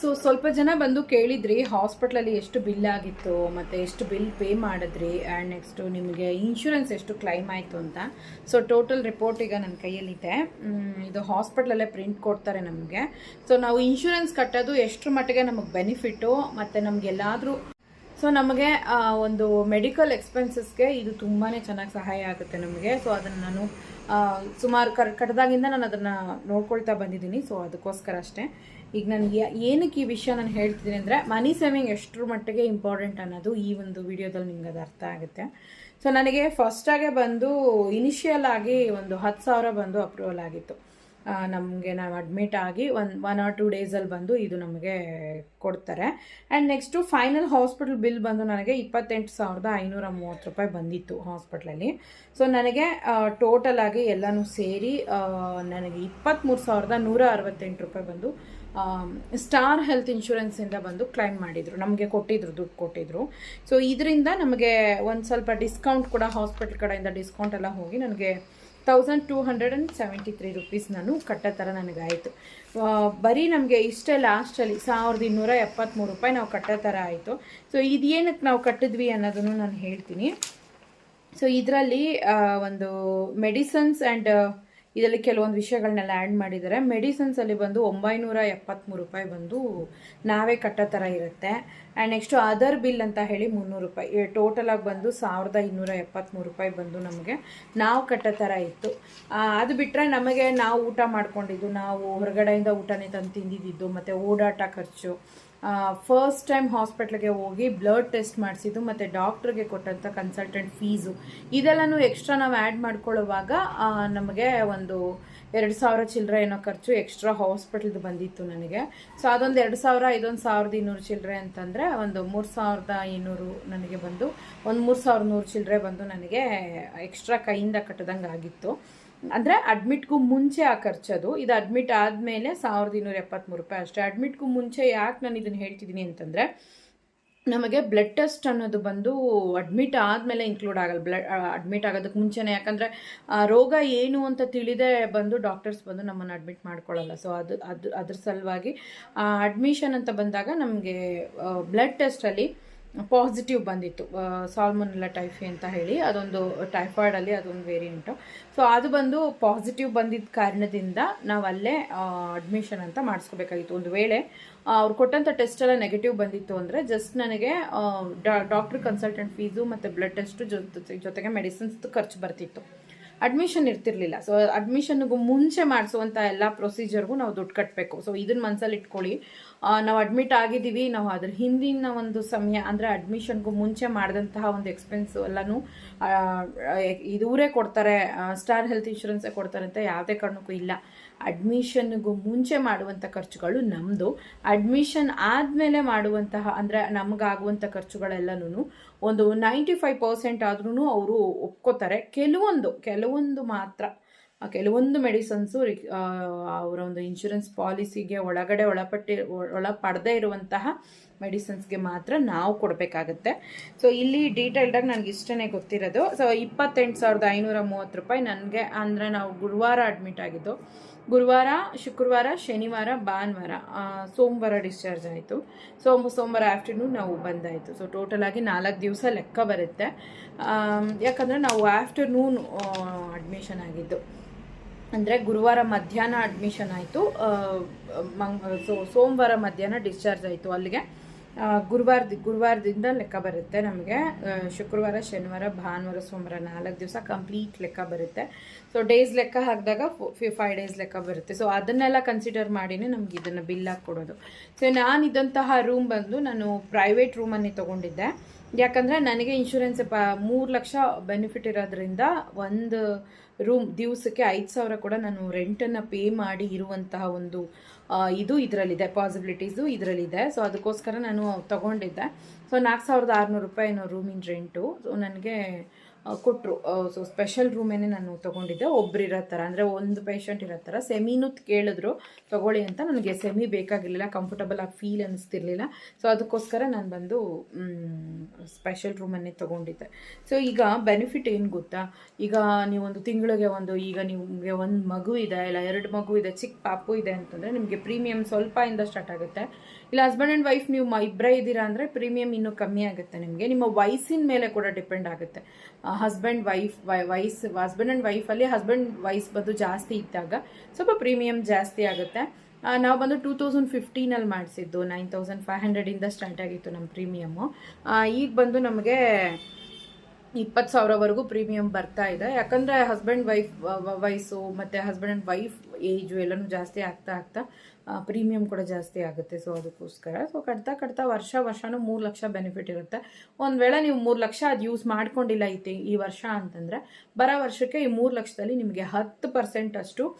So ಸ್ವಲ್ಪ ಜನ ಬಂದು ಕೇಳಿದ್ರಿ, ಹಾಸ್ಪಿಟ್ಲಲ್ಲಿ ಎಷ್ಟು ಬಿಲ್ ಆಗಿತ್ತು, ಮತ್ತು ಎಷ್ಟು ಬಿಲ್ ಪೇ ಮಾಡಿದ್ರಿ ಆ್ಯಂಡ್ ನೆಕ್ಸ್ಟು ನಿಮಗೆ ಇನ್ಶೂರೆನ್ಸ್ ಎಷ್ಟು ಕ್ಲೈಮ್ ಆಯಿತು ಅಂತ. ಸೊ ಟೋಟಲ್ ರಿಪೋರ್ಟ್ ಈಗ ನನ್ನ ಕೈಯಲ್ಲಿದೆ. ಇದು ಹಾಸ್ಪಿಟ್ಲಲ್ಲೇ ಪ್ರಿಂಟ್ ಕೊಡ್ತಾರೆ ನಮಗೆ. ಸೊ ನಾವು ಇನ್ಶೂರೆನ್ಸ್ ಕಟ್ಟೋದು ಎಷ್ಟರ ಮಟ್ಟಿಗೆ ನಮಗೆ ಬೆನಿಫಿಟ್ಟು ಮತ್ತು ನಮಗೆಲ್ಲಾದರೂ ಸೊ ನಮಗೆ ಒಂದು ಮೆಡಿಕಲ್ ಎಕ್ಸ್ಪೆನ್ಸಸ್ಗೆ ಇದು ತುಂಬಾ ಚೆನ್ನಾಗಿ ಸಹಾಯ ಆಗುತ್ತೆ ನಮಗೆ. ಸೊ ಅದನ್ನು ನಾನು ಸುಮಾರು ಕರ್ ಕಟ್ಟದಾಗಿಂದ ನಾನು ಅದನ್ನು ನೋಡ್ಕೊಳ್ತಾ ಬಂದಿದ್ದೀನಿ ಸೊ ಅದಕ್ಕೋಸ್ಕರ ಅಷ್ಟೇ. ಈಗ ನಾನು ಯಾ- ಏನಕ್ಕೆ ಈ ವಿಷಯ ನಾನು ಹೇಳ್ತಿದ್ದೀನಿ ಅಂದರೆ ಮನಿ ಸೇವಿಂಗ್ ಎಷ್ಟರ ಮಟ್ಟಿಗೆ ಇಂಪಾರ್ಟೆಂಟ್ ಅನ್ನೋದು ಈ ಒಂದು ವಿಡಿಯೋದಲ್ಲಿ ನಿಮ್ಗೆ ಅದು ಅರ್ಥ ಆಗುತ್ತೆ. ಸೊ ನನಗೆ ಫಸ್ಟಾಗೆ ಬಂದು ಇನಿಷಿಯಲ್ ಆಗಿ ಒಂದು ಹತ್ತು ಸಾವಿರ ಬಂದು ಅಪ್ರೂವಲ್ ಆಗಿತ್ತು. ನಮಗೆ ನಾವು ಅಡ್ಮಿಟ್ ಆಗಿ ಒನ್ ಒನ್ ಆರ್ ಟೂ ಡೇಸಲ್ಲಿ ಬಂದು ಇದು ನಮಗೆ ಕೊಡ್ತಾರೆ. And next final hospital bill ಬಂದು ನನಗೆ ಇಪ್ಪತ್ತೆಂಟು ಸಾವಿರದ ಐನೂರ ಮೂವತ್ತು ರೂಪಾಯಿ ಬಂದಿತ್ತು ಹಾಸ್ಪಿಟ್ಲಲ್ಲಿ ಸೊ ನನಗೆ ಟೋಟಲ್ ಆಗಿ ಎಲ್ಲನೂ ಸೇರಿ ನನಗೆ ಇಪ್ಪತ್ತ್ಮೂರು ಸಾವಿರದ ನೂರ ಅರವತ್ತೆಂಟು ರೂಪಾಯಿ ಬಂದು ಸ್ಟಾರ್ ಹೆಲ್ತ್ ಇನ್ಶೂರೆನ್ಸಿಂದ ಬಂದು ಕ್ಲೈಮ್ ಮಾಡಿದರು. ನಮಗೆ ಕೊಟ್ಟಿದ್ರು, ದುಡ್ಡು ಕೊಟ್ಟಿದ್ರು. ಸೊ ಇದರಿಂದ ನಮಗೆ ಒಂದು ಸ್ವಲ್ಪ ಡಿಸ್ಕೌಂಟ್ ಕೂಡ ಹಾಸ್ಪಿಟ್ಲ್ ಕಡೆಯಿಂದ ಡಿಸ್ಕೌಂಟ್ ಎಲ್ಲ ಹೋಗಿ ನನಗೆ thousand two hundred and seventy three rupees ನಾನು ಕಟ್ಟೋ ಥರ ನನಗಾಯಿತು ಬರೀ ನಮಗೆ ಇಷ್ಟೇ ಲಾಸ್ಟಲ್ಲಿ ಸಾವಿರದ ಇನ್ನೂರ ಎಪ್ಪತ್ತ್ಮೂರು ರೂಪಾಯಿ ನಾವು ಕಟ್ಟೋ ಥರ ಆಯಿತು. ಸೊ ಇದೇನಕ್ಕೆ ನಾವು ಕಟ್ಟಿದ್ವಿ ಅನ್ನೋದನ್ನು ನಾನು ಹೇಳ್ತೀನಿ. ಸೊ ಇದರಲ್ಲಿ ಒಂದು ಮೆಡಿಸನ್ಸ್ ಆ್ಯಂಡ್ ಇದರಲ್ಲಿ ಕೆಲವೊಂದು ವಿಷಯಗಳನ್ನೆಲ್ಲ ಆ್ಯಡ್ ಮಾಡಿದ್ದಾರೆ ಮೆಡಿಸಿನ್ಸಲ್ಲಿ ಬಂದು ಒಂಬೈನೂರ ಎಪ್ಪತ್ತ್ಮೂರು ರೂಪಾಯಿ ಬಂದು ನಾವೇ ಕಟ್ಟೋ ಥರ ಇರುತ್ತೆ. ಆ್ಯಂಡ್ ನೆಕ್ಸ್ಟು ಅದರ್ ಬಿಲ್ ಅಂತ ಹೇಳಿ ಮುನ್ನೂರು ರೂಪಾಯಿ. ಟೋಟಲಾಗಿ ಬಂದು ಸಾವಿರದ ಇನ್ನೂರ ಎಪ್ಪತ್ತ್ಮೂರು ರೂಪಾಯಿ ಬಂದು ನಮಗೆ ನಾವು ಕಟ್ಟೋ ಥರ ಇತ್ತು. ಅದು ಬಿಟ್ಟರೆ ನಮಗೆ ನಾವು ಊಟ ಮಾಡ್ಕೊಂಡಿದ್ದು, ನಾವು ಹೊರಗಡೆಯಿಂದ ಊಟನೇ ತಂದು ತಿಂದಿದ್ದು, ಮತ್ತು ಓಡಾಟ ಖರ್ಚು ಫಸ್ಟ್ ಟೈಮ್ ಹಾಸ್ಪಿಟ್ಲಿಗೆ ಹೋಗಿ ಬ್ಲಡ್ ಟೆಸ್ಟ್ ಮಾಡಿಸಿದ್ದು ಮತ್ತು ಡಾಕ್ಟ್ರಿಗೆ ಕೊಟ್ಟಂಥ ಕನ್ಸಲ್ಟೆಂಟ್ ಫೀಸು ಇದೆಲ್ಲನೂ ಎಕ್ಸ್ಟ್ರಾ ನಾವು ಆ್ಯಡ್ ಮಾಡ್ಕೊಳ್ಳುವಾಗ ನಮಗೆ ಒಂದು ಎರಡು ಸಾವಿರ ಚಿಲ್ಲರೆ ಏನೋ ಖರ್ಚು ಎಕ್ಸ್ಟ್ರಾ ಹಾಸ್ಪಿಟ್ಲ್ದು ಬಂದಿತ್ತು ನನಗೆ. ಸೊ ಅದೊಂದು ಎರಡು ಸಾವಿರ, ಇದೊಂದು ಸಾವಿರದ ಇನ್ನೂರು ಚಿಲ್ಲರೆ ಅಂತಂದರೆ ಒಂದು ಮೂರು ಸಾವಿರದ ಇನ್ನೂರು ನನಗೆ ಬಂದು, ಒಂದು ಮೂರು ಸಾವಿರದ ನೂರು ಚಿಲ್ಲರೆ ಬಂದು ನನಗೆ ಎಕ್ಸ್ಟ್ರಾ ಕೈಯಿಂದ ಕಟ್ಟದಂಗೆ ಆಗಿತ್ತು ಅಂದರೆ ಅಡ್ಮಿಟ್ಗೂ ಮುಂಚೆ ಆ ಖರ್ಚದು. ಇದು ಅಡ್ಮಿಟ್ ಆದಮೇಲೆ ಸಾವಿರದ ಇನ್ನೂರ ಎಪ್ಪತ್ತ್ಮೂರು ರೂಪಾಯಿ ಅಷ್ಟೇ. ಅಡ್ಮಿಟ್ಗೂ ಮುಂಚೆ ಯಾಕೆ ನಾನು ಇದನ್ನು ಹೇಳ್ತಿದ್ದೀನಿ ಅಂತಂದರೆ, ನಮಗೆ ಬ್ಲಡ್ ಟೆಸ್ಟ್ ಅನ್ನೋದು ಬಂದು ಅಡ್ಮಿಟ್ ಆದಮೇಲೆ ಇನ್ಕ್ಲೂಡ್ ಆಗಲ್ಲ. ಬ್ಲಡ್ ಅಡ್ಮಿಟ್ ಆಗೋದಕ್ಕೆ ಮುಂಚೆನೇ. ಯಾಕಂದರೆ ರೋಗ ಏನು ಅಂತ ತಿಳಿದೇ ಬಂದು ಡಾಕ್ಟರ್ಸ್ ಬಂದು ನಮ್ಮನ್ನು ಅಡ್ಮಿಟ್ ಮಾಡ್ಕೊಳ್ಳಲ್ಲ ಸೊ ಅದು ಅದು, ಅದ್ರ ಸಲುವಾಗಿ ಅಡ್ಮಿಷನ್ ಅಂತ ಬಂದಾಗ ನಮಗೆ ಬ್ಲಡ್ ಟೆಸ್ಟಲ್ಲಿ ಪಾಸಿಟಿವ್ ಬಂದಿತ್ತು. ಸಾಲ್ಮೊನೆಲ್ಲ ಟೈಫಿ ಅಂತ ಹೇಳಿ, ಅದೊಂದು ಟೈಫಾಯ್ಡಲ್ಲಿ ಅದೊಂದು ವೇರಿಯಂಟು ಸೊ ಅದು ಬಂದು ಪಾಸಿಟಿವ್ ಬಂದಿದ್ದ ಕಾರಣದಿಂದ ನಾವು ಅಲ್ಲೇ ಅಡ್ಮಿಷನ್ ಅಂತ ಮಾಡಿಸ್ಕೋಬೇಕಾಗಿತ್ತು. ಒಂದು ವೇಳೆ ಅವ್ರು ಕೊಟ್ಟಂಥ ಟೆಸ್ಟ್ ಎಲ್ಲ ನೆಗೆಟಿವ್ ಬಂದಿತ್ತು ಅಂದರೆ ಜಸ್ಟ್ ನನಗೆ ಡಾಕ್ಟ್ರ್ ಕನ್ಸಲ್ಟೆಂಟ್ ಫೀಸು ಮತ್ತು ಬ್ಲಡ್ ಟೆಸ್ಟು ಜೊತೆ, ಜೊತೆಗೆ ಮೆಡಿಸಿನ್ಸ್ದು ಖರ್ಚು ಬರ್ತಿತ್ತು. ಅಡ್ಮಿಷನ್ ಇರ್ತಿರ್ಲಿಲ್ಲ. ಸೊ ಅಡ್ಮಿಷನ್ಗೂ ಮುಂಚೆ ಮಾಡಿಸುವಂಥ ಎಲ್ಲ ಪ್ರೊಸೀಜರ್ಗೂ ನಾವು ದುಡ್ಡು ಕಟ್ಟಬೇಕು ಸೊ ಇದನ್ನ ಮನಸ್ಸಲ್ಲಿ ಇಟ್ಕೊಳ್ಳಿ. ನಾವು ಅಡ್ಮಿಟ್ ಆಗಿದ್ದೀವಿ. ನಾವು ಅದ್ರ ಹಿಂದಿನ ಒಂದು ಸಮಯ ಅಂದರೆ ಅಡ್ಮಿಷನ್ಗೂ ಮುಂಚೆ ಮಾಡಿದಂತಹ ಒಂದು ಎಕ್ಸ್ಪೆನ್ಸು ಎಲ್ಲನೂ ಇದೂರೇ ಕೊಡ್ತಾರೆ. ಸ್ಟಾರ್ ಹೆಲ್ತ್ ಇನ್ಶೂರೆನ್ಸೇ ಕೊಡ್ತಾರೆ ಅಂತ ಯಾವುದೇ ಕಾರಣಕ್ಕೂ ಇಲ್ಲ. ಅಡ್ಮಿಷನ್ಗೂ ಮುಂಚೆ ಮಾಡುವಂಥ ಖರ್ಚುಗಳು ನಮ್ಮದು ಅಡ್ಮಿಷನ್ ಆದಮೇಲೆ ಮಾಡುವಂತಹ ಅಂದರೆ ನಮಗಾಗುವಂಥ ಖರ್ಚುಗಳೆಲ್ಲನೂ ಒಂದು ನೈಂಟಿ ಫೈವ್ ಪರ್ಸೆಂಟ್ ಆದ್ರೂ ಅವರು ಒಪ್ಕೋತಾರೆ. ಕೆಲವೊಂದು ಕೆಲವೊಂದು ಮಾತ್ರ. ಕೆಲವೊಂದು ಮೆಡಿಸನ್ಸು ಅವರ ಒಂದು ಇನ್ಶೂರೆನ್ಸ್ ಪಾಲಿಸಿಗೆ ಒಳಗಡೆ ಒಳಪಟ್ಟಿ, ಒಳಪಡದೇ ಇರುವಂತಹ ಮೆಡಿಸಿನ್ಸ್ಗೆ ಮಾತ್ರ ನಾವು ಕೊಡಬೇಕಾಗತ್ತೆ. ಸೊ ಇಲ್ಲಿ ಡೀಟೇಲ್ಡಾಗಿ ನನಗೆ ಇಷ್ಟನೇ ಗೊತ್ತಿರೋದು. ಸೊ ಇಪ್ಪತ್ತೆಂಟು ಸಾವಿರದ ಐನೂರ ಮೂವತ್ತು ರೂಪಾಯಿ ನನಗೆ, ಅಂದರೆ ನಾವು ಗುರುವಾರ ಅಡ್ಮಿಟ್ ಆಗಿದ್ದು. ಗುರುವಾರ, ಶುಕ್ರವಾರ, ಶನಿವಾರ, ಭಾನುವಾರ ಸೋಮವಾರ ಡಿಸ್ಚಾರ್ಜ್ ಆಯಿತು. ಸೋಮ, ಸೋಮವಾರ ಆಫ್ಟರ್ನೂನ್ ನಾವು ಬಂದಾಯಿತು. ಸೊ ಟೋಟಲ್ ಆಗಿ ನಾಲ್ಕು ದಿವಸ ಲೆಕ್ಕ ಬರುತ್ತೆ. ಯಾಕಂದರೆ ನಾವು ಆಫ್ಟರ್ನೂನ್ ಅಡ್ಮಿಷನ್ ಆಗಿದ್ದು. ಅಂದರೆ ಗುರುವಾರ ಮಧ್ಯಾಹ್ನ ಅಡ್ಮಿಷನ್ ಆಯಿತು. ಮಂಗ್, ಸೊ, ಸೋಮವಾರ ಮಧ್ಯಾಹ್ನ ಡಿಸ್ಚಾರ್ಜ್ ಆಯಿತು ಅಲ್ಲಿಗೆ. ಗುರುವಾರದ ಗುರುವಾರದಿಂದ ಲೆಕ್ಕ ಬರುತ್ತೆ ನಮಗೆ. ಶುಕ್ರವಾರ, ಶನಿವಾರ, ಭಾನುವಾರ, ಸೋಮವಾರ ನಾಲ್ಕು ದಿವಸ ಕಂಪ್ಲೀಟ್ ಲೆಕ್ಕ ಬರುತ್ತೆ. ಸೊ ಡೇಸ್ ಲೆಕ್ಕ ಹಾಕಿದಾಗ ಫೈವ್ ಡೇಸ್ ಲೆಕ್ಕ ಬರುತ್ತೆ. ಸೊ ಅದನ್ನೆಲ್ಲ ಕನ್ಸಿಡರ್ ಮಾಡಿನೇ ನಮ್ಗೆ ಇದನ್ನು ಬಿಲ್ ಹಾಕಿ ಕೊಡೋದು. ಸೊ ನಾನು ಇದ್ದಂತಹ ರೂಮ್ ಬಂದು ನಾನು ಪ್ರೈವೇಟ್ ರೂಮನ್ನೇ ತೊಗೊಂಡಿದ್ದೆ. ಯಾಕಂದರೆ ನನಗೆ ಇನ್ಶೂರೆನ್ಸ್ ಪ ಮೂರು ಲಕ್ಷ ಬೆನಿಫಿಟ್ ಇರೋದ್ರಿಂದ ಒಂದು ರೂಮ್ ದಿವಸಕ್ಕೆ ಐದು ಸಾವಿರ ಕೂಡ ನಾನು ರೆಂಟನ್ನು ಪೇ ಮಾಡಿ ಇರುವಂತಹ ಒಂದು ಇದು ಇದರಲ್ಲಿದೆ ಪಾಸಿಬಿಲಿಟೀಸು ಇದರಲ್ಲಿದೆ. ಸೊ ಅದಕ್ಕೋಸ್ಕರ ನಾನು ತಗೊಂಡಿದ್ದೆ. ಸೊ ನಾಲ್ಕು ಸಾವಿರದ ಆರುನೂರು ರೂಪಾಯಿ ಏನೋ ರೂಮಿನ ರೆಂಟು ಸೊ ನನಗೆ ಕೊಟ್ಟರು ಸೊ ಸ್ಪೆಷಲ್ ರೂಮೇನೆ ನಾನು ತೊಗೊಂಡಿದ್ದೆ ಒಬ್ರು ಇರೋ ಥರ ಅಂದರೆ ಒಂದು ಪೇಷಂಟ್ ಇರೋ ಥರ ಸೆಮಿನೂ ಕೇಳಿದ್ರು, ತೊಗೊಳ್ಳಿ ಅಂತ ನನಗೆ ಸೆಮಿ ಬೇಕಾಗಿರಲಿಲ್ಲ ಕಂಫರ್ಟಬಲ್ ಆಗಿ ಫೀಲ್ ಅನ್ನಿಸ್ತಿರ್ಲಿಲ್ಲ ಸೊ ಅದಕ್ಕೋಸ್ಕರ ನಾನು ಬಂದು ಸ್ಪೆಷಲ್ ರೂಮನ್ನೇ ತೊಗೊಂಡಿದ್ದೆ. ಸೊ ಈಗ ಬೆನಿಫಿಟ್ ಏನು ಗೊತ್ತಾ? ಈಗ ನೀವೊಂದು ತಿಂಗಳಿಗೆ ಒಂದು, ಈಗ ನಿಮಗೆ ಒಂದು ಮಗು ಇದೆ, ಇಲ್ಲ, ಎರಡು ಮಗು ಇದೆ ಚಿಕ್ಕ ಪಾಪು ಇದೆ ಅಂತಂದರೆ ನಿಮಗೆ ಪ್ರೀಮಿಯಮ್ ಸ್ವಲ್ಪ ಇಂದ ಸ್ಟಾರ್ಟ್ ಆಗುತ್ತೆ. ಇಲ್ಲ ಹಸ್ಬೆಂಡ್ ಆ್ಯಂಡ್ ವೈಫ್ ನೀವು ಇಬ್ಬರೇ ಇದ್ದೀರಾ ಅಂದರೆ ಪ್ರೀಮಿಯಮ್ ಇನ್ನೂ ಕಮ್ಮಿ ಆಗುತ್ತೆ ನಿಮಗೆ. ನಿಮ್ಮ ವಯಸ್ಸಿನ ಮೇಲೆ ಕೂಡ ಡಿಪೆಂಡ್ ಆಗುತ್ತೆ. ಹಸ್ಬೆಂಡ್ ವೈಫ್ ವಯಸ್ಸು ಹಸ್ಬೆಂಡ್ ಆ್ಯಂಡ್ ವೈಫಲ್ಲಿ ಹಸ್ಬೆಂಡ್ ವಯಸ್ಸು ಬಂದು ಜಾಸ್ತಿ ಇದ್ದಾಗ ಸ್ವಲ್ಪ ಪ್ರೀಮಿಯಮ್ ಜಾಸ್ತಿ ಆಗುತ್ತೆ. ನಾವು ಬಂದು ಟೂ ತೌಸಂಡ್ ಫಿಫ್ಟೀನಲ್ಲಿ ಮಾಡಿಸಿದ್ದು ನೈನ್ ತೌಸಂಡ್ ಫೈವ್ ಹಂಡ್ರೆಡಿಂದ ಸ್ಟಾರ್ಟ್ ಆಗಿತ್ತು ನಮ್ಮ ಪ್ರೀಮಿಯಮ್ಮು ಈಗ ಬಂದು ನಮಗೆ ಇಪ್ಪತ್ತು ಸಾವಿರವರೆಗೂ ಪ್ರೀಮಿಯಂ ಬರ್ತಾ ಇದೆ. ಯಾಕಂದರೆ ಹಸ್ಬೆಂಡ್ ವೈಫ್ ವಯಸ್ಸು ಮತ್ತು ಹಸ್ಬೆಂಡ್ ಆ್ಯಂಡ್ ವೈಫ್ ಏಜು ಎಲ್ಲನೂ ಜಾಸ್ತಿ ಆಗ್ತಾ ಆಗ್ತಾ ಪ್ರೀಮಿಯಂ ಕೂಡ ಜಾಸ್ತಿ ಆಗುತ್ತೆ. ಸೊ ಅದಕ್ಕೋಸ್ಕರ. ಸೊ ಕಟ್ತಾ ಕಟ್ತಾ ವರ್ಷ ವರ್ಷನೂ ಮೂರು ಲಕ್ಷ ಬೆನಿಫಿಟ್ ಇರುತ್ತೆ. ಒಂದು ವೇಳೆ ನೀವು ಮೂರು ಲಕ್ಷ ಅದು ಯೂಸ್ ಮಾಡ್ಕೊಂಡಿಲ್ಲ ಈ ತಿ- ಈ ವರ್ಷ ಅಂತಂದರೆ, ಬರೋ ವರ್ಷಕ್ಕೆ ಈ ಮೂರು ಲಕ್ಷದಲ್ಲಿ ನಿಮಗೆ ಹತ್ತು ಪರ್ಸೆಂಟ್ ಅಷ್ಟು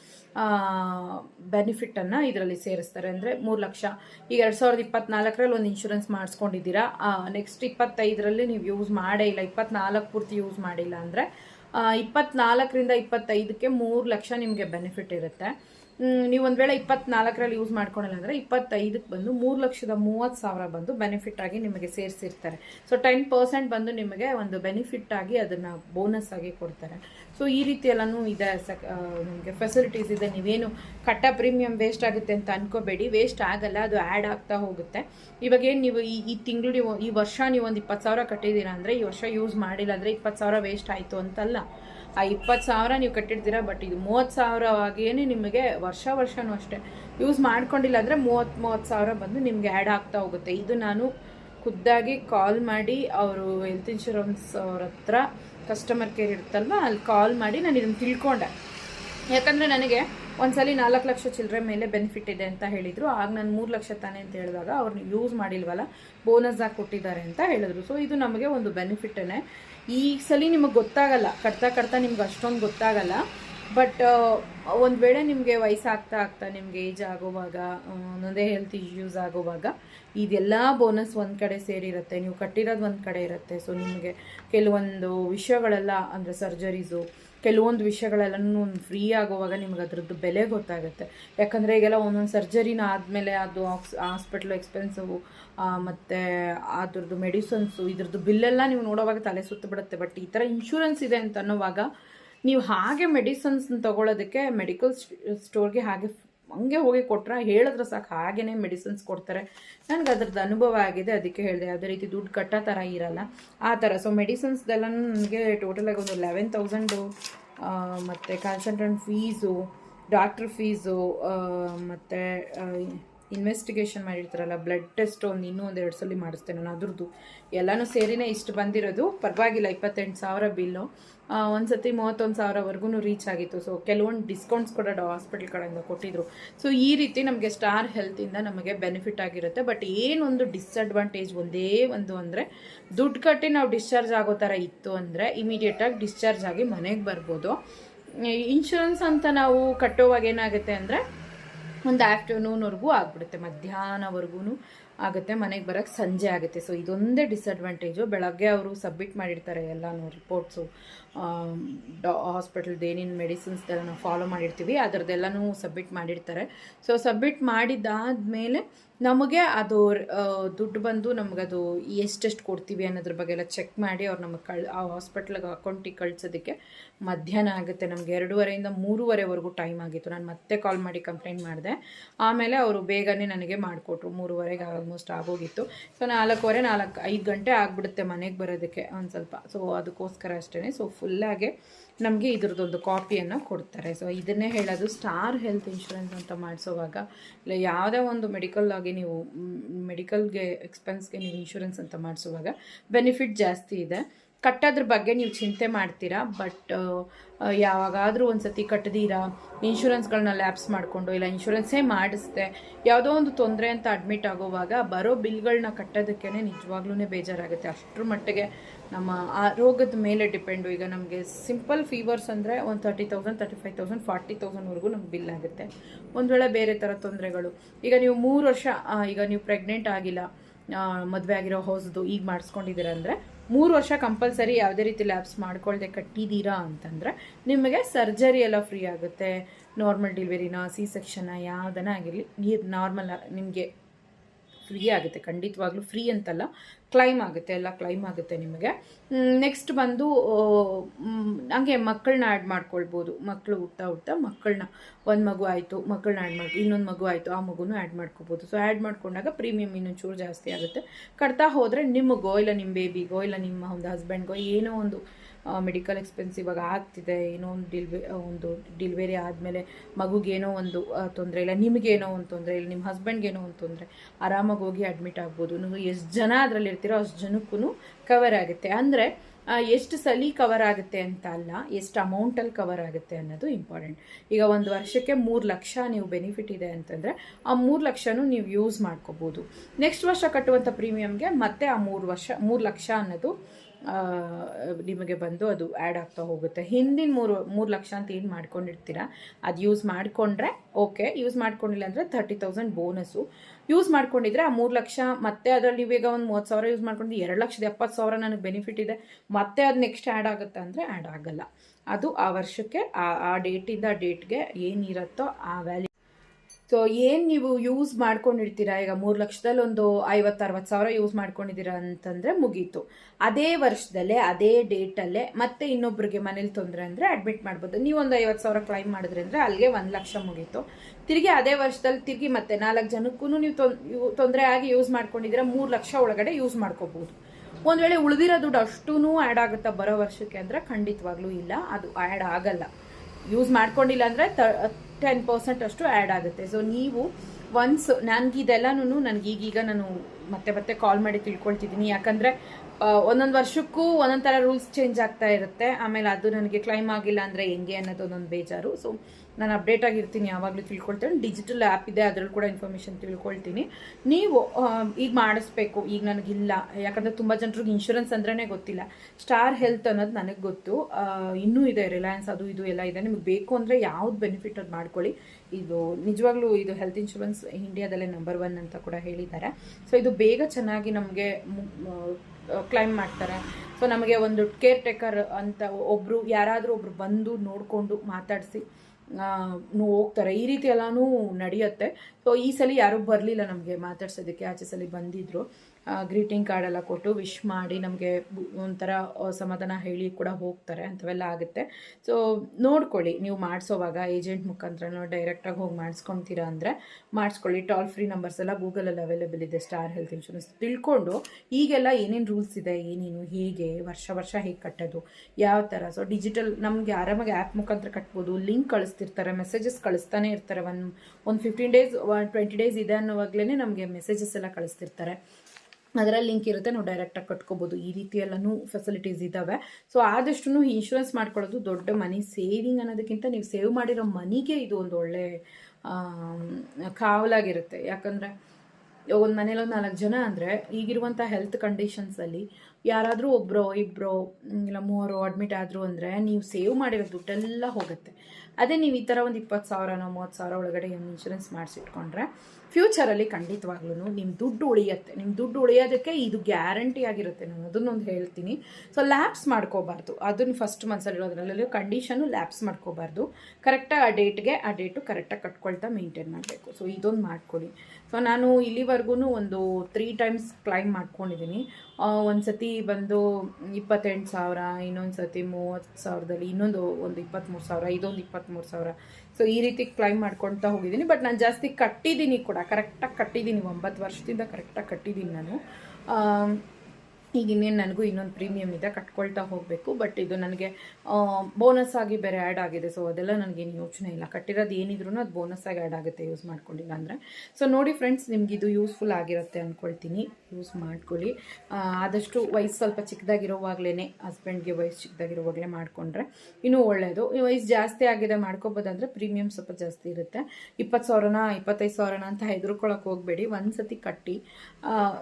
ಬೆನಿಫಿಟನ್ನು ಇದರಲ್ಲಿ ಸೇರಿಸ್ತಾರೆ. ಅಂದರೆ ಮೂರು ಲಕ್ಷ, ಈಗ ಎರಡು ಸಾವಿರದ ಇಪ್ಪತ್ನಾಲ್ಕರಲ್ಲಿ ಒಂದು ಇನ್ಶೂರೆನ್ಸ್ ಮಾಡಿಸ್ಕೊಂಡಿದ್ದೀರಾ ನೆಕ್ಸ್ಟ್ ಇಪ್ಪತ್ತೈದರಲ್ಲಿ ನೀವು ಯೂಸ್ ಮಾಡೇ ಇಲ್ಲ, ಇಪ್ಪತ್ನಾಲ್ಕು ಪೂರ್ತಿ ಯೂಸ್ ಮಾಡಿಲ್ಲ ಅಂದರೆ ಇಪ್ಪತ್ನಾಲ್ಕರಿಂದ ಇಪ್ಪತ್ತೈದಕ್ಕೆ ಮೂರು ಲಕ್ಷ ನಿಮಗೆ ಬೆನಿಫಿಟ್ ಇರುತ್ತೆ. ನೀವು ಒಂದು ವೇಳೆ ಇಪ್ಪತ್ನಾಲ್ಕರಲ್ಲಿ ಯೂಸ್ ಮಾಡ್ಕೊಳ್ಳಲ್ಲ ಅಂದರೆ ಇಪ್ಪತ್ತೈದಕ್ಕೆ ಬಂದು ಮೂರು ಲಕ್ಷದ ಮೂವತ್ತು ಸಾವಿರ ಬಂದು ಬೆನಿಫಿಟ್ ಆಗಿ ನಿಮಗೆ ಸೇರಿಸಿರ್ತಾರೆ. ಸೊ ಟೆನ್ ಪರ್ಸೆಂಟ್ ಬಂದು ನಿಮಗೆ ಒಂದು ಬೆನಿಫಿಟ್ ಆಗಿ ಅದನ್ನು ಬೋನಸ್ ಆಗಿ ಕೊಡ್ತಾರೆ. ಸೊ ಈ ರೀತಿ ಎಲ್ಲನೂ ಇದೆ ನಿಮಗೆ ಫೆಸಿಲಿಟೀಸ್ ಇದೆ. ನೀವೇನು ಕಟ್ಟ ಪ್ರೀಮಿಯಂ ವೇಸ್ಟ್ ಆಗುತ್ತೆ ಅಂತ ಅನ್ಕೋಬೇಡಿ. ವೇಸ್ಟ್ ಆಗಲ್ಲ, ಅದು ಆ್ಯಡ್ ಆಗ್ತಾ ಹೋಗುತ್ತೆ. ಇವಾಗ ಏನು ನೀವು ಈ ಈ ತಿಂಗಳು ನೀವು ಈ ವರ್ಷ ನೀವು ಒಂದು ಇಪ್ಪತ್ತು ಸಾವಿರ ಕಟ್ಟಿದ್ದೀರಾ ಅಂದರೆ ಈ ವರ್ಷ ಯೂಸ್ ಮಾಡಿಲ್ಲ ಅಂದರೆ ಇಪ್ಪತ್ತು ಸಾವಿರ ವೇಸ್ಟ್ ಆಯಿತು ಅಂತಲ್ಲ. ಆ ಇಪ್ಪತ್ತು ಸಾವಿರ ನೀವು ಕಟ್ಟಿರ್ತೀರಾ ಬಟ್ ಇದು ಮೂವತ್ತು ಸಾವಿರ ಆಗೇನೆ ನಿಮಗೆ ವರ್ಷ ವರ್ಷನೂ ಅಷ್ಟೇ. ಯೂಸ್ ಮಾಡ್ಕೊಂಡಿಲ್ಲ ಅಂದರೆ ಮೂವತ್ತು ಮೂವತ್ತು ಸಾವಿರ ಬಂದು ನಿಮಗೆ ಆ್ಯಡ್ ಆಗ್ತಾ ಹೋಗುತ್ತೆ. ಇದು ನಾನು ಖುದ್ದಾಗಿ ಕಾಲ್ ಮಾಡಿ ಅವರು ಹೆಲ್ತ್ ಇನ್ಶೂರೆನ್ಸ್ ಅವ್ರ ಹತ್ರ ಕಸ್ಟಮರ್ ಕೇರ್ ಇರುತ್ತಲ್ವ, ಅಲ್ಲಿ ಕಾಲ್ ಮಾಡಿ ನಾನು ಇದನ್ನು ತಿಳ್ಕೊಂಡೆ. ಯಾಕಂದರೆ ನನಗೆ ಒಂದ್ಸಲಿ ನಾಲ್ಕು ಲಕ್ಷ ಚಿಲ್ಲರೆ ಮೇಲೆ ಬೆನಿಫಿಟ್ ಇದೆ ಅಂತ ಹೇಳಿದರು. ಆಗ ನಾನು ಮೂರು ಲಕ್ಷ ತಾನೆ ಅಂತ ಹೇಳಿದಾಗ ಅವ್ರನ್ನ ಯೂಸ್ ಮಾಡಿಲ್ವಲ್ಲ ಬೋನಸ್ ಆಗಿ ಕೊಟ್ಟಿದ್ದಾರೆ ಅಂತ ಹೇಳಿದ್ರು. ಸೊ ಇದು ನಮಗೆ ಒಂದು ಬೆನಿಫಿಟೇ ಈ ಸಲ ನಿಮಗೆ ಗೊತ್ತಾಗಲ್ಲ, ಕಟ್ತಾ ಕಟ್ತಾ ನಿಮ್ಗೆ ಅಷ್ಟೊಂದು ಗೊತ್ತಾಗಲ್ಲ, ಬಟ್ ಒಂದು ವೇಳೆ ನಿಮಗೆ ವಯಸ್ಸಾಗ್ತಾ ಆಗ್ತಾ ನಿಮಗೆ ಏಜ್ ಆಗೋವಾಗ ಒಂದೊಂದೇ ಹೆಲ್ತ್ ಇಶ್ಯೂಸ್ ಆಗೋವಾಗ ಇದೆಲ್ಲ ಬೋನಸ್ ಒಂದು ಕಡೆ ಸೇರಿರುತ್ತೆ, ನೀವು ಕಟ್ಟಿರೋದು ಒಂದು ಕಡೆ ಇರುತ್ತೆ. ಸೊ ನಿಮಗೆ ಕೆಲವೊಂದು ವಿಷಯಗಳೆಲ್ಲ, ಅಂದರೆ ಸರ್ಜರೀಸು ಕೆಲವೊಂದು ವಿಷಯಗಳೆಲ್ಲನೂ ಫ್ರೀ ಆಗುವಾಗ ನಿಮ್ಗೆ ಅದ್ರದ್ದು ಬೆಲೆ ಗೊತ್ತಾಗುತ್ತೆ. ಯಾಕಂದರೆ ಈಗೆಲ್ಲ ಒಂದೊಂದು ಸರ್ಜರಿನ ಆದಮೇಲೆ ಅದು ಹಾಸ್ಪಿಟ್ಲ್ ಎಕ್ಸ್ಪೆನ್ಸಿವು ಮತ್ತು ಅದ್ರದ್ದು ಮೆಡಿಸನ್ಸು ಇದ್ರದ್ದು ಬಿಲ್ಲೆಲ್ಲ ನೀವು ನೋಡೋವಾಗ ತಲೆ ಸುತ್ತು ಬಿಡುತ್ತೆ. ಬಟ್ ಈ ಥರ ಇನ್ಶೂರೆನ್ಸ್ ಇದೆ ಅಂತ ಅನ್ನೋವಾಗ, ನೀವು ಹಾಗೆ ಮೆಡಿಸನ್ಸ್ ತೊಗೊಳೋದಕ್ಕೆ ಮೆಡಿಕಲ್ ಸ್ಟೋರ್ಗೆ ಹಾಗೆ ಹಂಗೆ ಹೋಗಿ ಕೊಟ್ರೆ ಹೇಳಿದ್ರೆ ಸಾಕು, ಹಾಗೇನೆ ಮೆಡಿಸಿನ್ಸ್ ಕೊಡ್ತಾರೆ. ನನಗೆ ಅದ್ರದ್ದು ಅನುಭವ ಆಗಿದೆ, ಅದಕ್ಕೆ ಹೇಳಿದೆ, ಯಾವುದೇ ರೀತಿ ದುಡ್ಡು ಕಟ್ಟೋ ಥರ ಇರಲ್ಲ. ಆ ಥರ ಸೊ ಮೆಡಿಸಿನ್ಸ್ದೆಲ್ಲ ನನಗೆ ಟೋಟಲಾಗಿ ಒಂದು ಲೆವೆನ್ ತೌಸಂಡು ಮತ್ತು ಕನ್ಸಲ್ಟೆಂಟ್ ಫೀಸು ಡಾಕ್ಟ್ರ್ ಫೀಸು ಮತ್ತು ಇನ್ವೆಸ್ಟಿಗೇಷನ್ ಮಾಡಿರ್ತಾರಲ್ಲ ಬ್ಲಡ್ ಟೆಸ್ಟ್ ಒಂದು ಇನ್ನೂ ಒಂದು ಎರಡು ಸಲ ಮಾಡಿಸ್ತೇನೆ ನಾನು ಅದ್ರದ್ದು. ಎಲ್ಲನೂ ಸೇರಿನೇ ಇಷ್ಟು ಬಂದಿರೋದು. ಪರವಾಗಿಲ್ಲ, ಇಪ್ಪತ್ತೆಂಟು ಸಾವಿರ ಬಿಲ್ಲು. ಒಂದು ಸತಿ ಮೂವತ್ತೊಂದು ಸಾವಿರವರೆಗೂ ರೀಚ್ ಆಗಿತ್ತು. ಸೊ ಕೆಲವೊಂದು ಡಿಸ್ಕೌಂಟ್ಸ್ ಕೂಡ ಹಾಸ್ಪಿಟಲ್ ಕಡೆಯಿಂದ ಕೊಟ್ಟಿದ್ರು. ಸೊ ಈ ರೀತಿ ನಮಗೆ ಸ್ಟಾರ್ ಹೆಲ್ತಿಂದ ನಮಗೆ ಬೆನಿಫಿಟ್ ಆಗಿರುತ್ತೆ. ಬಟ್ ಏನೊಂದು ಡಿಸ್ಅಡ್ವಾಂಟೇಜ್ ಒಂದೇ ಒಂದು ಅಂದರೆ, ದುಡ್ಡು ಕಟ್ಟಿ ನಾವು ಡಿಸ್ಚಾರ್ಜ್ ಆಗೋ ಥರ ಇತ್ತು ಅಂದರೆ ಇಮಿಡಿಯೇಟಾಗಿ ಡಿಸ್ಚಾರ್ಜ್ ಆಗಿ ಮನೆಗೆ ಬರ್ಬೋದು. ಇನ್ಶೂರೆನ್ಸ್ ಅಂತ ನಾವು ಕಟ್ಟೋವಾಗ ಏನಾಗುತ್ತೆ ಅಂದರೆ ಒಂದು ಆಫ್ಟರ್ನೂನ್ವರೆಗೂ ಆಗ್ಬಿಡುತ್ತೆ ಮಧ್ಯಾಹ್ನವರೆಗೂ ಆಗುತ್ತೆ, ಮನೆಗೆ ಬರೋಕ್ಕೆ ಸಂಜೆ ಆಗುತ್ತೆ. ಸೊ ಇದೊಂದೇ ಡಿಸ್ಅಡ್ವಾಂಟೇಜು ಬೆಳಗ್ಗೆ ಅವರು ಸಬ್ಮಿಟ್ ಮಾಡಿರ್ತಾರೆ ಎಲ್ಲನೂ ರಿಪೋರ್ಟ್ಸು ಡಾ ಹಾಸ್ಪಿಟಲ್ದು ಏನೇನು ಮೆಡಿಸಿನ್ಸ್ದೆಲ್ಲ ನಾವು ಫಾಲೋ ಮಾಡಿರ್ತೀವಿ, ಅದರದ್ದೆಲ್ಲನೂ ಸಬ್ಮಿಟ್ ಮಾಡಿರ್ತಾರೆ. ಸೊ ಸಬ್ಮಿಟ್ ಮಾಡಿದ್ದಾದಮೇಲೆ ನಮಗೆ ಅದು ದುಡ್ಡು ಬಂದು ನಮಗದು ಎಷ್ಟೆಷ್ಟು ಕೊಡ್ತೀವಿ ಅನ್ನೋದ್ರ ಬಗ್ಗೆ ಎಲ್ಲ ಚೆಕ್ ಮಾಡಿ ಅವ್ರು ನಮಗೆ ಕಳ್, ಆ ಹಾಸ್ಪಿಟ್ಲಿಗೆ ಅಕೌಂಟಿಗೆ ಕಳ್ಸೋದಕ್ಕೆ ಮಧ್ಯಾಹ್ನ ಆಗುತ್ತೆ. ನಮಗೆ ಎರಡೂವರೆಯಿಂದ ಮೂರುವರೆವರೆಗೂ ಟೈಮ್ ಆಗಿತ್ತು. ನಾನು ಮತ್ತೆ ಕಾಲ್ ಮಾಡಿ ಕಂಪ್ಲೇಂಟ್ ಮಾಡಿದೆ. ಆಮೇಲೆ ಅವರು ಬೇಗನೆ ನನಗೆ ಮಾಡಿಕೊಟ್ರು. ಮೂರುವರೆಗೆ ಆಲ್ಮೋಸ್ಟ್ ಆಗೋಗಿತ್ತು. ಸೊ ನಾಲ್ಕೂವರೆ, ನಾಲ್ಕು, ಐದು ಗಂಟೆ ಆಗಿಬಿಡುತ್ತೆ ಮನೆಗೆ ಬರೋದಕ್ಕೆ ಒಂದು ಸ್ವಲ್ಪ. ಸೊ ಅದಕ್ಕೋಸ್ಕರ ಅಷ್ಟೇ ಸೊ ಫುಲ್ಲಾಗೆ ನಮಗೆ ಇದ್ರದ್ದೊಂದು ಕಾಪಿಯನ್ನು ಕೊಡ್ತಾರೆ. ಸೊ ಇದನ್ನೇ ಹೇಳೋದು ಸ್ಟಾರ್ ಹೆಲ್ತ್ ಇನ್ಶೂರೆನ್ಸ್ ಅಂತ ಮಾಡಿಸೋವಾಗ, ಇಲ್ಲ, ಯಾವುದೇ ಒಂದು ಮೆಡಿಕಲ್ ಆಗಿ ನೀವು ಮೆಡಿಕಲ್ಗೆ ಎಕ್ಸ್ಪೆನ್ಸ್ಗೆ ನೀವು ಇನ್ಶೂರೆನ್ಸ್ ಅಂತ ಮಾಡಿಸುವಾಗ ಬೆನಿಫಿಟ್ ಜಾಸ್ತಿ ಇದೆ. ಕಟ್ಟೋದ್ರ ಬಗ್ಗೆ ನೀವು ಚಿಂತೆ ಮಾಡ್ತೀರಾ? ಬಟ್ ಯಾವಾಗಾದರೂ ಒಂದು ಸತಿ ಕಟ್ಟದೀರಾ ಇನ್ಶೂರೆನ್ಸ್ಗಳನ್ನ ಲ್ಯಾಪ್ಸ್ ಮಾಡಿಕೊಂಡು, ಇಲ್ಲ ಇನ್ಶೂರೆನ್ಸೇ ಮಾಡಿಸ್ದೆ, ಯಾವುದೋ ಒಂದು ತೊಂದರೆ ಅಂತ ಅಡ್ಮಿಟ್ ಆಗೋವಾಗ ಬರೋ ಬಿಲ್ಗಳನ್ನ ಕಟ್ಟೋದಕ್ಕೇ ನಿಜವಾಗ್ಲೂ ಬೇಜಾರಾಗುತ್ತೆ. ಅಷ್ಟರ ಮಟ್ಟಿಗೆ ನಮ್ಮ ಆರೋಗ್ಯದ ಮೇಲೆ ಡಿಪೆಂಡು ಈಗ ನಮಗೆ ಸಿಂಪಲ್ ಫೀವರ್ಸ್ ಅಂದರೆ ಒಂದು thirty thousand thirty five thousand forty ತೌಸಂಡ್ವರೆಗೂ ನಮ್ಗೆ ಬಿಲ್ ಆಗುತ್ತೆ. ಒಂದು ವೇಳೆ ಬೇರೆ ಥರ ತೊಂದರೆಗಳು. ಈಗ ನೀವು ಮೂರು ವರ್ಷ ಈಗ ನೀವು ಪ್ರೆಗ್ನೆಂಟ್ ಆಗಿಲ್ಲ ಮದುವೆ ಆಗಿರೋ ಹೌಸ್ದು ಈಗ ಮಾಡಿಸ್ಕೊಂಡಿದ್ದೀರ ಅಂದರೆ ಮೂರು ವರ್ಷ ಕಂಪಲ್ಸರಿ ಯಾವುದೇ ರೀತಿ ಲ್ಯಾಬ್ಸ್ ಮಾಡ್ಕೊಳ್ದೆ ಕಟ್ಟಿದ್ದೀರಾ ಅಂತಂದರೆ ನಿಮಗೆ ಸರ್ಜರಿ ಎಲ್ಲ ಫ್ರೀ ಆಗುತ್ತೆ. ನಾರ್ಮಲ್ ಡೆಲಿವರಿನ ಸಿ ಸೆಕ್ಷನ್ನ ಯಾವುದನ್ನ ಆಗಿರಲಿ ಈ ನಾರ್ಮಲ್ ನಿಮಗೆ ಫ್ರೀ ಆಗುತ್ತೆ. ಖಂಡಿತವಾಗ್ಲೂ ಫ್ರೀ ಅಂತಲ್ಲ. ಕ್ಲೈಮ್ ಆಗುತ್ತೆ, ಎಲ್ಲ ಕ್ಲೈಮ್ ಆಗುತ್ತೆ ನಿಮಗೆ. ನೆಕ್ಸ್ಟ್ ಬಂದು ಹಂಗೆ ಮಕ್ಕಳನ್ನ ಆ್ಯಡ್ ಮಾಡ್ಕೊಳ್ಬೋದು. ಮಕ್ಕಳು ಹುಟ್ಟಾ ಹುಟ್ಟಾ ಮಕ್ಕಳನ್ನ ಒಂದು ಮಗು ಆಯಿತು ಮಕ್ಕಳನ್ನ ಆ್ಯಡ್ ಮಾಡಿ, ಇನ್ನೊಂದು ಮಗು ಆಯಿತು, ಆ ಮಗುನೂ ಆ್ಯಡ್ ಮಾಡ್ಕೋಬೋದು. ಸೊ ಆ್ಯಡ್ ಮಾಡ್ಕೊಂಡಾಗ ಪ್ರೀಮಿಯಮ್ ಇನ್ನೊಂದು ಚೂರು ಜಾಸ್ತಿ ಆಗುತ್ತೆ. ಕಟ್ತಾ ಹೋದರೆ ನಿಮಗೋ ಇಲ್ಲ ನಿಮ್ಮ ಬೇಬಿಗೋ ಇಲ್ಲ ನಿಮ್ಮ ಒಂದು ಹಸ್ಬೆಂಡ್ಗೋ ಏನೋ ಒಂದು ಮೆಡಿಕಲ್ ಎಕ್ಸ್ಪೆನ್ಸ್ ಇವಾಗ ಆಗ್ತಿದೆ, ಏನೋ ಒಂದು ಡಿಲ್ವೆ ಒಂದು ಡಿಲ್ವರಿ ಆದಮೇಲೆ ಮಗುಗೇನೋ ಒಂದು ತೊಂದರೆ ಇಲ್ಲ ನಿಮಗೇನೋ ಒಂದು ತೊಂದರೆ ಇಲ್ಲ, ನಿಮ್ಮ ಹಸ್ಬೆಂಡ್ಗೇನೋ ಒಂದು ತೊಂದರೆ, ಆರಾಮಾಗಿ ಹೋಗಿ ಅಡ್ಮಿಟ್ ಆಗ್ಬೋದು. ನೀವು ಎಷ್ಟು ಜನ ಅದರಲ್ಲಿ ಇರ್ತೀರೋ ಅಷ್ಟು ಜನಕ್ಕೂ ಕವರ್ ಆಗುತ್ತೆ. ಅಂದರೆ ಎಷ್ಟು ಸಲ ಕವರ್ ಆಗುತ್ತೆ ಅಂತ ಅಲ್ಲ, ಎಷ್ಟು ಅಮೌಂಟಲ್ಲಿ ಕವರ್ ಆಗುತ್ತೆ ಅನ್ನೋದು ಇಂಪಾರ್ಟೆಂಟ್ ಈಗ ಒಂದು ವರ್ಷಕ್ಕೆ ಮೂರು ಲಕ್ಷ ನೀವು ಬೆನಿಫಿಟ್ ಇದೆ ಅಂತಂದರೆ, ಆ ಮೂರು ಲಕ್ಷನೂ ನೀವು ಯೂಸ್ ಮಾಡ್ಕೋಬೋದು. ನೆಕ್ಸ್ಟ್ ವರ್ಷ ಕಟ್ಟುವಂಥ ಪ್ರೀಮಿಯಮ್ಗೆ ಮತ್ತೆ ಆ ಮೂರು ವರ್ಷ, ಮೂರು ಲಕ್ಷ ಅನ್ನೋದು ನಿಮಗೆ ಬಂದು ಅದು ಆ್ಯಡ್ ಆಗ್ತಾ ಹೋಗುತ್ತೆ. ಹಿಂದಿನ ಮೂರು ಮೂರು ಲಕ್ಷ ಅಂತ ಏನು ಮಾಡ್ಕೊಂಡಿರ್ತೀರಾ? ಅದು ಯೂಸ್ ಮಾಡಿಕೊಂಡ್ರೆ ಓಕೆ ಯೂಸ್ ಮಾಡ್ಕೊಂಡಿಲ್ಲ ಅಂದರೆ ತರ್ಟಿ ತೌಸಂಡ್ ಬೋನಸ್ಸು ಯೂಸ್ ಮಾಡ್ಕೊಂಡಿದ್ರೆ ಆ ಮೂರು ಲಕ್ಷ ಮತ್ತೆ ಅದರಲ್ಲಿ ನೀವೀಗ ಒಂದು ಮೂವತ್ತು ಸಾವಿರ ಯೂಸ್ ಮಾಡ್ಕೊಂಡು ಎರಡು ಲಕ್ಷದ ಎಪ್ಪತ್ತು ಸಾವಿರ ನನಗೆ ಬೆನಿಫಿಟ್ ಇದೆ. ಮತ್ತೆ ಅದು ನೆಕ್ಸ್ಟ್ ಆ್ಯಡ್ ಆಗುತ್ತೆ ಅಂದರೆ ಆ್ಯಡ್ ಆಗಲ್ಲ. ಅದು ಆ ವರ್ಷಕ್ಕೆ, ಆ ಆ ಡೇಟಿಂದ ಡೇಟ್ಗೆ ಏನಿರುತ್ತೋ ಆ ವ್ಯಾಲ್ಯೂ ಸೊ ಏನು ನೀವು ಯೂಸ್ ಮಾಡ್ಕೊಂಡಿರ್ತೀರಾ? ಈಗ ಮೂರು ಲಕ್ಷದಲ್ಲಿ ಒಂದು ಐವತ್ತು, ಅರವತ್ತು ಸಾವಿರ ಯೂಸ್ ಮಾಡ್ಕೊಂಡಿದ್ದೀರಾ ಅಂತಂದರೆ ಮುಗೀತು. ಅದೇ ವರ್ಷದಲ್ಲೇ, ಅದೇ ಡೇಟಲ್ಲೇ ಮತ್ತೆ ಇನ್ನೊಬ್ರಿಗೆ ಮನೇಲಿ ತೊಂದರೆ ಅಂದರೆ ಅಡ್ಮಿಟ್ ಮಾಡ್ಬೋದು. ನೀವು ಒಂದು ಐವತ್ತು ಸಾವಿರ ಕ್ಲೈಮ್ ಮಾಡಿದ್ರೆ ಅಂದರೆ ಅಲ್ಲಿಗೆ ಒಂದು ಲಕ್ಷ ಮುಗೀತು. ತಿರುಗಿ ಅದೇ ವರ್ಷದಲ್ಲಿ ತಿರುಗಿ ಮತ್ತೆ ನಾಲ್ಕು ಜನಕ್ಕೂ ನೀವು ತೊಂದರೆ ಆಗಿ ಯೂಸ್ ಮಾಡ್ಕೊಂಡಿದ್ರೆ ಮೂರು ಲಕ್ಷ ಒಳಗಡೆ ಯೂಸ್ ಮಾಡ್ಕೋಬಹುದು ಒಂದು ವೇಳೆ ಉಳಿದಿರೋ ದುಡ್ಡು ಅಷ್ಟೂ ಆ್ಯಡ್ ಆಗುತ್ತಾ ಬರೋ ವರ್ಷಕ್ಕೆ ಅಂದರೆ ಖಂಡಿತವಾಗ್ಲೂ ಇಲ್ಲ. ಅದು ಆ್ಯಡ್ ಆಗಲ್ಲ. ಯೂಸ್ ಮಾಡ್ಕೊಂಡಿಲ್ಲ ಅಂದರೆ ಟೆನ್ ಪರ್ಸೆಂಟ್ ಅಷ್ಟು ಆ್ಯಡ್ ಆಗುತ್ತೆ. ಸೊ ನೀವು ಒನ್ಸ್ ನನಗಿದೆಲ್ಲನೂ ನನಗೆ ಈಗೀಗ ನಾನು ಮತ್ತೆ ಮತ್ತೆ ಕಾಲ್ ಮಾಡಿ ತಿಳ್ಕೊಳ್ತಿದ್ದೀನಿ. ಯಾಕಂದರೆ ಒಂದೊಂದು ವರ್ಷಕ್ಕೂ ಒಂದೊಂದು ಥರ ರೂಲ್ಸ್ ಚೇಂಜ್ ಆಗ್ತಾ ಇರುತ್ತೆ. ಆಮೇಲೆ ಅದು ನನಗೆ ಕ್ಲೈಮ್ ಆಗಿಲ್ಲ ಅಂದರೆ ಹೆಂಗೆ ಅನ್ನೋದು ಒಂದೊಂದು ಬೇಜಾರು. ಸೊ ನಾನು ಅಪ್ಡೇಟ್ ಆಗಿರ್ತೀನಿ, ಯಾವಾಗಲೂ ತಿಳ್ಕೊಳ್ತೇನೆ. ಡಿಜಿಟಲ್ ಆ್ಯಪ್ ಇದೆ, ಅದರಲ್ಲಿ ಕೂಡ ಇನ್ಫಾರ್ಮೇಷನ್ ತಿಳ್ಕೊಳ್ತೀನಿ. ನೀವು ಈಗ ಮಾಡಿಸ್ಬೇಕು, ಈಗ ನನಗಿಲ್ಲ ಯಾಕಂದರೆ ತುಂಬ ಜನರಿಗೆ ಇನ್ಶೂರೆನ್ಸ್ ಅಂದ್ರೇ ಗೊತ್ತಿಲ್ಲ. ಸ್ಟಾರ್ ಹೆಲ್ತ್ ಅನ್ನೋದು ನನಗೆ ಗೊತ್ತು. ಇನ್ನೂ ಇದೆ ರಿಲಯನ್ಸ್ ಅದು ಇದು ಎಲ್ಲ ಇದೆ. ನಿಮಗೆ ಬೇಕು ಅಂದರೆ ಯಾವ್ದು ಬೆನಿಫಿಟ್ ಅದು ಮಾಡ್ಕೊಳ್ಳಿ. ಇದು ನಿಜವಾಗ್ಲೂ ಇದು ಹೆಲ್ತ್ ಇನ್ಶೂರೆನ್ಸ್ ಇಂಡಿಯಾದಲ್ಲೇ ನಂಬರ್ ಒನ್ ಅಂತ ಕೂಡ ಹೇಳಿದ್ದಾರೆ. ಸೊ ಇದು ಬೇಗ ಚೆನ್ನಾಗಿ ನಮಗೆ ಕ್ಲೈಮ್ ಮಾಡ್ತಾರೆ. ಸೊ ನಮಗೆ ಒಂದು ಕೇರ್ ಟೇಕರ್ ಅಂತ ಒಬ್ಬರು ಯಾರಾದರೂ ಒಬ್ರು ಬಂದು ನೋಡಿಕೊಂಡು ಮಾತಾಡಿಸಿ. ಹೋಗ್ತಾರೆ. ಈ ರೀತಿ ಎಲ್ಲನೂ ನಡೆಯುತ್ತೆ. ಸೊ ಈ ಸಲ ಯಾರೂ ಬರಲಿಲ್ಲ ನಮಗೆ ಮಾತಾಡ್ಸೋದಕ್ಕೆ. ಆಚೆ ಸಲ ಬಂದಿದ್ದರು ಗ್ರೀಟಿಂಗ್ ಕಾರ್ಡ್ ಎಲ್ಲ ಕೊಟ್ಟು ವಿಶ್ ಮಾಡಿ ನಮಗೆ ಒಂಥರ ಸಮಾಧಾನ ಹೇಳಿ ಕೂಡ ಹೋಗ್ತಾರೆ ಅಂಥವೆಲ್ಲ ಆಗುತ್ತೆ. ಸೊ ನೋಡ್ಕೊಳ್ಳಿ, ನೀವು ಮಾಡಿಸೋವಾಗ ಏಜೆಂಟ್ ಮುಖಾಂತರ ಡೈರೆಕ್ಟಾಗಿ ಹೋಗಿ ಮಾಡಿಸ್ಕೊತೀರಾ ಅಂದರೆ ಮಾಡಿಸ್ಕೊಳ್ಳಿ. ಟೋಲ್ ಫ್ರೀ ನಂಬರ್ಸ್ ಎಲ್ಲ ಗೂಗಲಲ್ಲಿ ಅವೈಲೇಬಲ್ ಇದೆ ಸ್ಟಾರ್ ಹೆಲ್ತ್ ಇನ್ಶೂರೆನ್ಸ್ ತಿಳ್ಕೊಂಡು ಈಗೆಲ್ಲ ಏನೇನು ರೂಲ್ಸ್ ಇದೆ, ಏನೇನು, ಹೇಗೆ, ವರ್ಷ ವರ್ಷ ಹೇಗೆ ಕಟ್ಟೋದು, ಯಾವ ಥರ ಸೊ ಡಿಜಿಟಲ್ ನಮಗೆ ಆರಾಮಾಗಿ ಆ್ಯಪ್ ಮುಖಾಂತರ ಕಟ್ಬೋದು ಲಿಂಕ್ ಕಳಿಸ್ತಿರ್ತಾರೆ ಮೆಸೇಜಸ್ ಕಳಿಸ್ತಾನೆ ಇರ್ತಾರೆ. ಒಂದು ಒಂದು ಫಿಫ್ಟೀನ್ ಡೇಸ್ ಟ್ವೆಂಟಿ ಡೇಸ್ ಇದೆ ಅನ್ನೋವಾಗಲೇ ನಮಗೆ ಮೆಸೇಜಸ್ ಎಲ್ಲ ಕಳಿಸ್ತಿರ್ತಾರೆ. ಅದರಲ್ಲಿ ಲಿಂಕ್ ಇರುತ್ತೆ, ನಾವು ಡೈರೆಕ್ಟಾಗಿ ಕಟ್ಕೋಬೋದು. ಈ ರೀತಿ ಎಲ್ಲನೂ ಫೆಸಿಲಿಟೀಸ್ ಇದ್ದಾವೆ ಸೊ ಆದಷ್ಟು ಇನ್ಶೂರೆನ್ಸ್ ಮಾಡ್ಕೊಳ್ಳೋದು ದೊಡ್ಡ ಮನಿ ಸೇವಿಂಗ್ ಅನ್ನೋದಕ್ಕಿಂತ ನೀವು ಸೇವ್ ಮಾಡಿರೋ ಮನಿಗೆ ಇದು ಒಂದು ಒಳ್ಳೆ ಕಾವಲಾಗಿರುತ್ತೆ. ಯಾಕಂದರೆ, ಒಂದು ಮನೇಲಿ ಒಂದು ನಾಲ್ಕು ಜನ ಅಂದರೆ ಈಗಿರುವಂಥ ಹೆಲ್ತ್ ಕಂಡೀಷನ್ಸಲ್ಲಿ ಯಾರಾದರೂ ಒಬ್ಬರೋ ಇಬ್ಬರೋ ಇಲ್ಲ ಮೂವರು ಅಡ್ಮಿಟ್ ಆದರು ಅಂದರೆ, ನೀವು ಸೇವ್ ಮಾಡಿರೋ ದುಡ್ಡೆಲ್ಲ ಹೋಗುತ್ತೆ. ಅದೇ ನೀವು ಈ ಥರ ಒಂದು ಇಪ್ಪತ್ತು ಸಾವಿರನೋ, ಮೂವತ್ತು ಸಾವಿರ ಒಳಗಡೆ ಇನ್ಶೂರೆನ್ಸ್ ಮಾಡಿಸಿಟ್ಕೊಂಡ್ರೆ ಫ್ಯೂಚರಲ್ಲಿ ಖಂಡಿತವಾಗ್ಲೂ ನಿಮ್ಮ ದುಡ್ಡು ಉಳಿಯುತ್ತೆ. ನಿಮ್ಮ ದುಡ್ಡು ಉಳಿಯೋದಕ್ಕೆ ಇದು ಗ್ಯಾರಂಟಿ ಆಗಿರುತ್ತೆ. ನಾನು ಅದನ್ನೊಂದು ಹೇಳ್ತೀನಿ. ಸೊ ಲ್ಯಾಪ್ಸ್ ಮಾಡ್ಕೋಬಾರ್ದು. ಅದನ್ನು ಫಸ್ಟ್ ಮನ್ಸಲ್ಲಿ ಇರೋದ್ರಲ್ಲೂ ಕಂಡೀಷನು ಲ್ಯಾಪ್ಸ್ ಮಾಡ್ಕೋಬಾರ್ದು. ಕರೆಕ್ಟಾಗಿ ಆ ಡೇಟ್ಗೆ ಆ ಡೇಟು ಕರೆಕ್ಟಾಗಿ ಕಟ್ಕೊಳ್ತಾ ಮೇಂಟೈನ್ ಮಾಡಬೇಕು. ಸೊ ಇದೊಂದು ಮಾಡ್ಕೊಳ್ಳಿ. ಸೊ ನಾನು ಇಲ್ಲಿವರೆಗೂ ಒಂದು ತ್ರೀ ಟೈಮ್ಸ್ ಕ್ಲೈಮ್ ಮಾಡ್ಕೊಂಡಿದ್ದೀನಿ ಒಂದು ಸತಿ ಬಂದು ಇಪ್ಪತ್ತೆಂಟು ಸಾವಿರ ಇನ್ನೊಂದು ಸತಿ ಮೂವತ್ತು ಸಾವಿರದಲ್ಲಿ ಇನ್ನೊಂದು ಒಂದು ಇಪ್ಪತ್ತ್ಮೂರು ಸಾವಿರ, ಇದೊಂದು ಇಪ್ಪತ್ತ್ಮೂರು ಸಾವಿರ. ಸೊ ಈ ರೀತಿ ಕ್ಲೈಮ್ ಮಾಡ್ಕೊಳ್ತಾ ಹೋಗಿದ್ದೀನಿ. ಬಟ್ ನಾನು ಜಾಸ್ತಿ ಕಟ್ಟಿದ್ದೀನಿ ಕೂಡ. ಕರೆಕ್ಟಾಗಿ ಕಟ್ಟಿದ್ದೀನಿ ಒಂಬತ್ತು ವರ್ಷದಿಂದ ಕರೆಕ್ಟಾಗಿ ಕಟ್ಟಿದ್ದೀನಿ ನಾನು. ಆಮ್, ಈಗ ನನಗೂ ಇನ್ನೊಂದು ಪ್ರೀಮಿಯಮ್ ಇದೆ, ಕಟ್ಕೊಳ್ತಾ ಹೋಗಬೇಕು. ಬಟ್ ಇದು ನನಗೆ ಬೋನಸ್ ಆಗಿ ಬೇರೆ ಆ್ಯಡ್ ಆಗಿದೆ. ಸೊ ಅದೆಲ್ಲ ನನಗೇನು ಯೋಚನೆ ಇಲ್ಲ. ಕಟ್ಟಿರೋದು ಏನಿದ್ರು ಅದು ಬೋನಸ್ ಆಗಿ ಆ್ಯಡ್ ಆಗುತ್ತೆ ಯೂಸ್ ಮಾಡ್ಕೊಂಡಿಲ್ಲ ಅಂದರೆ. ಸೊ ನೋಡಿ ಫ್ರೆಂಡ್ಸ್ ನಿಮ್ಗೆ ಇದು ಯೂಸ್ಫುಲ್ ಆಗಿರುತ್ತೆ ಅಂದ್ಕೊಳ್ತೀನಿ ಯೂಸ್ ಮಾಡ್ಕೊಳ್ಳಿ. ಆದಷ್ಟು ವಯಸ್ಸು ಸ್ವಲ್ಪ ಚಿಕ್ಕದಾಗಿರೋವಾಗಲೇ ಹಸ್ಬೆಂಡ್ಗೆ ವಯಸ್ಸು ಚಿಕ್ಕದಾಗಿರೋವಾಗಲೇ ಮಾಡಿಕೊಂಡ್ರೆ ಇನ್ನೂ ಒಳ್ಳೆಯದು ಈ ವಯಸ್ಸು ಜಾಸ್ತಿ ಆಗಿದೆ ಮಾಡ್ಕೋಬೋದಂದ್ರೆ ಪ್ರೀಮಿಯಮ್ ಸ್ವಲ್ಪ ಜಾಸ್ತಿ ಇರುತ್ತೆ. ಇಪ್ಪತ್ತು ಸಾವಿರನ, ಇಪ್ಪತ್ತೈದು ಸಾವಿರನ ಅಂತ ಹೆದರ್ಕೊಳಕ್ಕೆ ಹೋಗಬೇಡಿ. ಒಂದು ಸತಿ ಕಟ್ಟಿ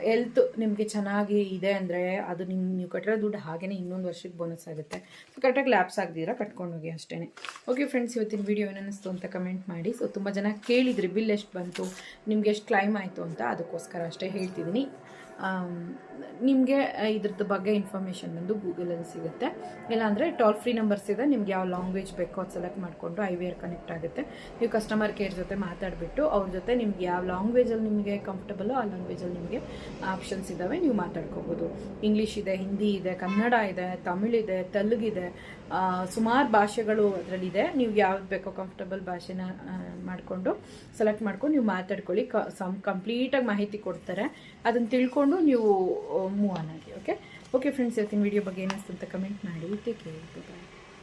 ಹೆಲ್ತ್ ನಿಮಗೆ ಚೆನ್ನಾಗಿ ಇದೆ ಅಂದರೆ ಅದು ನಿಮ್ಮ ನೀವು ಕಟ್ಟಿರೋ ದುಡ್ಡು ಹಾಗೇನೆ ಇನ್ನೊಂದು ವರ್ಷಕ್ಕೆ ಬೋನಸ್ ಆಗುತ್ತೆ. ಸೊ ಕರೆಕ್ಟಾಗಿ ಲ್ಯಾಬ್ಸ್ ಆಗದಿರ ಕಟ್ಕೊಂಡೋಗಿ ಅಷ್ಟೇ ಓಕೆ ಫ್ರೆಂಡ್ಸ್ ಇವತ್ತಿನ ವಿಡಿಯೋ ಏನಿಸ್ತು ಅಂತ ಕಮೆಂಟ್ ಮಾಡಿ. ಸೊ ತುಂಬ ಜನ ಕೇಳಿದ್ರಿ ಬಿಲ್ ಎಷ್ಟು ಬಂತು, ನಿಮ್ಗೆ ಎಷ್ಟು ಕ್ಲೈಮ್ ಆಯಿತು ಅಂತ, ಅದಕ್ಕೋಸ್ಕರ ಅಷ್ಟೇ ಹೇಳ್ತಿದ್ದೀನಿ. ನಿಮಗೆ ಇದ್ರದ್ದು ಬಗ್ಗೆ ಇನ್ಫಾರ್ಮೇಷನ್ ಬಂದು ಗೂಗಲಲ್ಲಿ ಸಿಗುತ್ತೆ. ಇಲ್ಲಾಂದರೆ ಟೋಲ್ ಫ್ರೀ ನಂಬರ್ಸ್ ಇದೆ, ನಿಮ್ಗೆ ಯಾವ ಲ್ಯಾಂಗ್ವೇಜ್ ಬೇಕೋ ಅದು ಸೆಲೆಕ್ಟ್ ಮಾಡಿಕೊಂಡು ಐ ವಿ ಆರ್ ಕನೆಕ್ಟ್ ಆಗುತ್ತೆ. ನೀವು ಕಸ್ಟಮರ್ ಕೇರ್ ಜೊತೆ ಮಾತಾಡಿಬಿಟ್ಟು ಅವ್ರ ಜೊತೆ ನಿಮ್ಗೆ ಯಾವ ಲ್ಯಾಂಗ್ವೇಜಲ್ಲಿ ನಿಮಗೆ ಕಂಫರ್ಟಬಲ್ಲೋ ಆ ಲ್ಯಾಂಗ್ವೇಜಲ್ಲಿ ನಿಮಗೆ ಆಪ್ಷನ್ಸ್ ಇದ್ದಾವೆ ನೀವು ಮಾತಾಡ್ಕೋಬೋದು. ಇಂಗ್ಲೀಷ್ ಇದೆ ಹಿಂದಿ ಇದೆ ಕನ್ನಡ ಇದೆ ತಮಿಳಿದೆ ತೆಲುಗಿದೆ ಸುಮಾರು ಭಾಷೆಗಳು ಅದರಲ್ಲಿದೆ ನೀವು ಯಾವ್ದು ಬೇಕೋ ಕಂಫರ್ಟಬಲ್ ಭಾಷೆನ ಮಾಡಿಕೊಂಡು ಸೆಲೆಕ್ಟ್ ಮಾಡ್ಕೊಂಡು ನೀವು ಮಾತಾಡ್ಕೊಳ್ಳಿ. ಕ ಸಮ್ ಕಂಪ್ಲೀಟಾಗಿ ಮಾಹಿತಿ ಕೊಡ್ತಾರೆ. ಅದನ್ನು ತಿಳ್ಕೊಂಡು ನೀವು ಮೂವ್ ಆನ್ ಆಗಿ ಓಕೆ ಓಕೆ ಫ್ರೆಂಡ್ಸ್ ಇವತ್ತಿನ ವಿಡಿಯೋ ಬಗ್ಗೆ ಏನಿಸ್ತು ಅಂತ ಕಮೆಂಟ್ ಮಾಡಿ. ಟೇಕ್ ಬಾಯ್